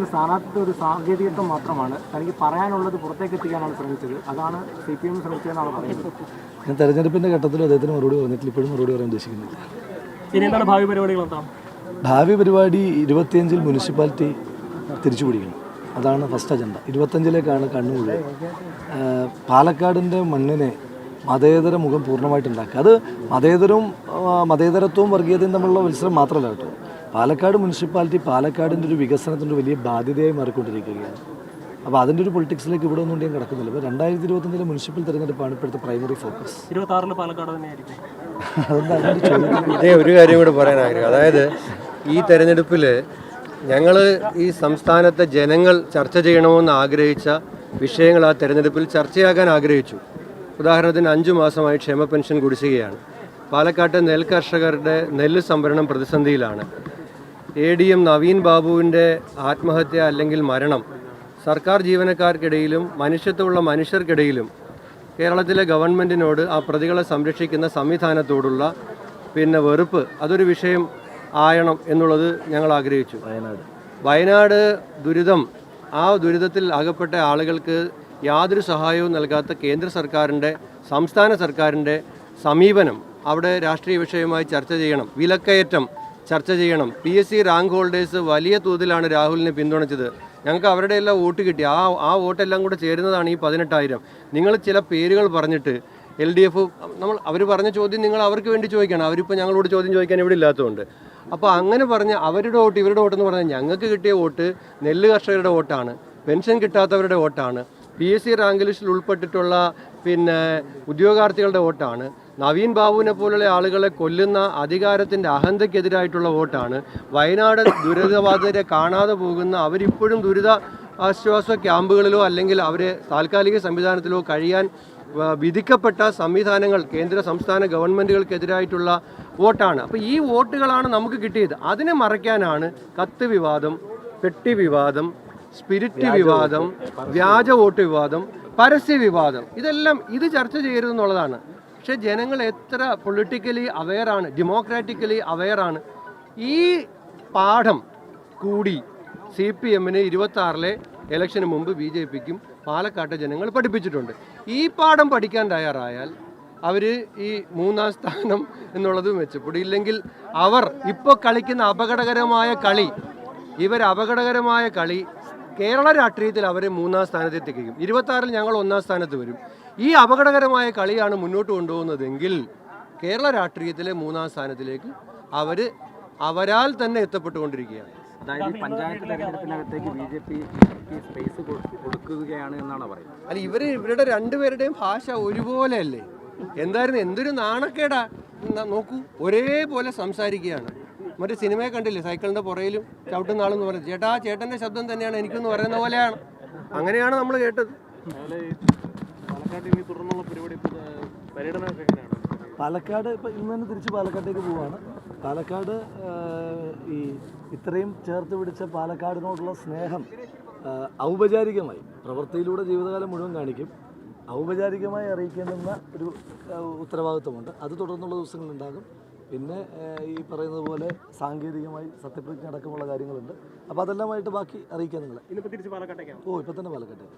സ്ഥാനാർത്ഥിത്വം ഒരു സാങ്കേതികത്വം മാത്രമാണ് തനിക്ക് പറയാനുള്ളത് പുറത്തേക്ക് എത്തിക്കാനാണ് ശ്രമിച്ചത്. അതാണ് സി പി എം ശ്രമിച്ചതെന്നാണ് പറയുന്നത്. ഞാൻ തെരഞ്ഞെടുപ്പിന്റെ ഘട്ടത്തിൽ അദ്ദേഹത്തിന് മറുപടി പറഞ്ഞിട്ടില്ല. ഇപ്പോഴും മറുപടി പറയാൻ ഉദ്ദേശിക്കുന്നില്ല. ഇനി എന്താണ് ഭാവി പരിപാടികൾ എന്താണ് ഭാവി പരിപാടി ഇരുപത്തിയഞ്ചിൽ മുനിസിപ്പാലിറ്റി തിരിച്ചു പിടിക്കണം അതാണ് ഫസ്റ്റ് അജണ്ട ഇരുപത്തഞ്ചിലേക്കാണ് കണ്ണൂരിൽ പാലക്കാടിന്റെ മണ്ണിനെ മതേതര മുഖം പൂർണമായിട്ട് ഉണ്ടാക്കുക. അത് മതേതരവും മതേതരത്വവും വർഗീയതയും തമ്മിലുള്ള മത്സരം മാത്രമല്ല കേട്ടോ. പാലക്കാട് മുനിസിപ്പാലിറ്റി പാലക്കാടിന്റെ ഒരു വികസനത്തിന്റെ വലിയ ബാധ്യതയായി മാറിക്കൊണ്ടിരിക്കുകയാണ്. അപ്പോൾ അതിന്റെ ഒരു പൊളിറ്റിക്സിലേക്ക് ഇവിടെ ഒന്നും ഞാൻ കിടക്കുന്നില്ല. ഇപ്പോൾ രണ്ടായിരത്തി ഇരുപത്തഞ്ചിലെ മുനിസിപ്പൽ തെരഞ്ഞെടുപ്പാണ് ഇപ്പോഴത്തെ പ്രൈമറി ഫോക്കസ്. പാലക്കാട് തന്നെയായിരിക്കും. ഇതേ ഒരു കാര്യം കൂടെ പറയാൻ ആഗ്രഹം. അതായത് ഈ തെരഞ്ഞെടുപ്പിൽ ഞങ്ങൾ ഈ സംസ്ഥാനത്തെ ജനങ്ങൾ ചർച്ച ചെയ്യണമെന്ന് ആഗ്രഹിച്ച വിഷയങ്ങൾ ആ തെരഞ്ഞെടുപ്പിൽ ചർച്ചയാക്കാൻ ആഗ്രഹിച്ചു. ഉദാഹരണത്തിന് അഞ്ചു മാസമായി ക്ഷേമ പെൻഷൻ കുടിശ്ശികയാണ്. പാലക്കാട്ടെ നെൽ കർഷകരുടെ നെല്ല് സംഭരണം പ്രതിസന്ധിയിലാണ്. എ ഡി എം നവീൻ ബാബുവിന്റെ ആത്മഹത്യ അല്ലെങ്കിൽ മരണം സർക്കാർ ജീവനക്കാർക്കിടയിലും മനുഷ്യത്വമുള്ള മനുഷ്യർക്കിടയിലും കേരളത്തിലെ ഗവൺമെന്റിനോട് ആ പ്രതികളെ സംരക്ഷിക്കുന്ന സംവിധാനത്തോടുള്ള പിന്നെ വെറുപ്പ് അതൊരു വിഷയം ആയണം എന്നുള്ളത് ഞങ്ങൾ ആഗ്രഹിച്ചു. വയനാട്. വയനാട് ദുരിതം ആ ദുരിതത്തിൽ അകപ്പെട്ട ആളുകൾക്ക് യാതൊരു സഹായവും നൽകാത്ത കേന്ദ്ര സർക്കാരിന്റെ സംസ്ഥാന സർക്കാരിന്റെ സമീപനം അവിടെ രാഷ്ട്രീയ വിഷയമായി ചർച്ച ചെയ്യണം. വിലക്കയറ്റം ചർച്ച ചെയ്യണം. P S C rank holders വലിയ തോതിലാണ് രാഹുലിനെ പിന്തുണച്ചത്. ഞങ്ങൾക്ക് അവരുടെ എല്ലാം വോട്ട് കിട്ടി. ആ ആ വോട്ടെല്ലാം കൂടെ ചേരുന്നതാണ് ഈ പതിനെട്ടായിരം. നിങ്ങൾ ചില പേരുകൾ പറഞ്ഞിട്ട് എൽ ഡി എഫ് നമ്മൾ അവർ പറഞ്ഞ ചോദ്യം നിങ്ങൾ അവർക്ക് വേണ്ടി ചോദിക്കണം. അവരിപ്പോൾ ഞങ്ങളോട് ചോദ്യം ചോദിക്കാൻ ഇവിടെ ഇല്ലാത്തതുകൊണ്ട്. അപ്പോൾ അങ്ങനെ പറഞ്ഞ് അവരുടെ വോട്ട് ഇവരുടെ വോട്ടെന്ന് പറഞ്ഞാൽ ഞങ്ങൾക്ക് കിട്ടിയ വോട്ട് നെല്ല് കർഷകരുടെ വോട്ടാണ്. പെൻഷൻ കിട്ടാത്തവരുടെ വോട്ടാണ്. പി എസ് സി റാങ്ക് ലിസ്റ്റിൽ ഉൾപ്പെട്ടിട്ടുള്ള പിന്നെ ഉദ്യോഗാർത്ഥികളുടെ വോട്ടാണ്. നവീൻ ബാബുവിനെ പോലുള്ള ആളുകളെ കൊല്ലുന്ന അധികാരത്തിന്റെ അഹന്തയ്ക്കെതിരായിട്ടുള്ള വോട്ടാണ്. വയനാട് ദുരിതബാധിതരെ കാണാതെ പോകുന്ന അവരിപ്പോഴും ദുരിത ആശ്വാസ ക്യാമ്പുകളിലോ അല്ലെങ്കിൽ അവരെ താൽക്കാലിക സംവിധാനത്തിലോ കഴിയാൻ വിധിക്കപ്പെട്ട സംവിധാനങ്ങൾ കേന്ദ്ര സംസ്ഥാന ഗവൺമെന്റുകൾക്കെതിരായിട്ടുള്ള വോട്ടാണ്. അപ്പോൾ ഈ വോട്ടുകളാണ് നമുക്ക് കിട്ടിയത്. അതിനെ മറയ്ക്കാനാണ് കത്ത് വിവാദം പെട്ടി വിവാദം സ്പിരിറ്റ് വിവാദം വ്യാജ വോട്ട് വിവാദം പരസ്യ വിവാദം ഇതെല്ലാം ഇത് ചർച്ച ചെയ്യരുതെന്നുള്ളതാണ്. പക്ഷേ ജനങ്ങൾ എത്ര പൊളിറ്റിക്കലി അവെയറാണ് ഡെമോക്രാറ്റിക്കലി അവെയറാണ് ഈ പാഠം കൂടി സി പി എമ്മിന് ഇരുപത്തി ആറിലെ ഇലക്ഷന് മുമ്പ് ബി ജെ പിക്കും പാലക്കാട്ടെ ജനങ്ങൾ പഠിപ്പിച്ചിട്ടുണ്ട്. ഈ പാഠം പഠിക്കാൻ തയ്യാറായാൽ അവർ ഈ മൂന്നാം സ്ഥാനം എന്നുള്ളത് മെച്ചപ്പെടില്ലെങ്കിൽ അവർ ഇപ്പോൾ കളിക്കുന്ന അപകടകരമായ കളി ഇവർ അപകടകരമായ കളി കേരള രാഷ്ട്രീയത്തിൽ അവരെ മൂന്നാം സ്ഥാനത്ത് എത്തിക്കും ഇരുപത്തി ഞങ്ങൾ ഒന്നാം സ്ഥാനത്ത് വരും. ഈ അപകടകരമായ കളിയാണ് മുന്നോട്ട് കൊണ്ടുപോകുന്നതെങ്കിൽ കേരള രാഷ്ട്രീയത്തിലെ മൂന്നാം സ്ഥാനത്തിലേക്ക് അവർ അവരാൽ തന്നെ എത്തപ്പെട്ടുകൊണ്ടിരിക്കുകയാണ്. അതായത് ഈ പഞ്ചായത്ത് തെരഞ്ഞെടുപ്പിനകത്തേക്ക് ബി ജെ പി സ്പേസ് കൊടുക്കുകയാണ് എന്നാണ് പറയുന്നത്? അല്ല ഇവർ ഇവരുടെ രണ്ടുപേരുടെയും ഭാഷ ഒരുപോലെ അല്ലേ എന്തായിരുന്നു? എന്തൊരു നാണക്കേടാ? നോക്കൂ ഒരേപോലെ സംസാരിക്കുകയാണ്. മറ്റേ സിനിമയെ കണ്ടില്ലേ? സൈക്കിളിന്റെ പുറയിലും ചവിട്ടുന്ന ആളെന്ന് പറഞ്ഞു. ചേട്ടാ ചേട്ടന്റെ ശബ്ദം തന്നെയാണ് എനിക്കൊന്ന് പറയുന്ന പോലെയാണ്. അങ്ങനെയാണ് നമ്മൾ കേട്ടത്. പാലക്കാട് ഇപ്പൊ ഇന്ന് തന്നെ തിരിച്ച് പാലക്കാട്ടേക്ക് പോവാണ്. പാലക്കാട് ഈ ഇത്രയും ചേർത്ത് പിടിച്ച പാലക്കാടിനോടുള്ള സ്നേഹം ഔപചാരികമായി പ്രവൃത്തിയിലൂടെ ജീവിതകാലം മുഴുവൻ കാണിക്കും. ഔപചാരികമായി അറിയിക്കേണ്ടുന്ന ഒരു ഉത്തരവാദിത്വമുണ്ട്. അത് തുടർന്നുള്ള ദിവസങ്ങളുണ്ടാകും പിന്നെ ഈ പറയുന്നത് പോലെ സാങ്കേതികമായി സത്യപ്രതിജ്ഞ അടക്കമുള്ള കാര്യങ്ങളുണ്ട്. അപ്പോൾ അതെല്ലാമായിട്ട് ബാക്കി അറിയിക്കാൻ നിങ്ങളെ. ഓ ഇപ്പം തന്നെ പാലക്കാട്ടേക്ക്.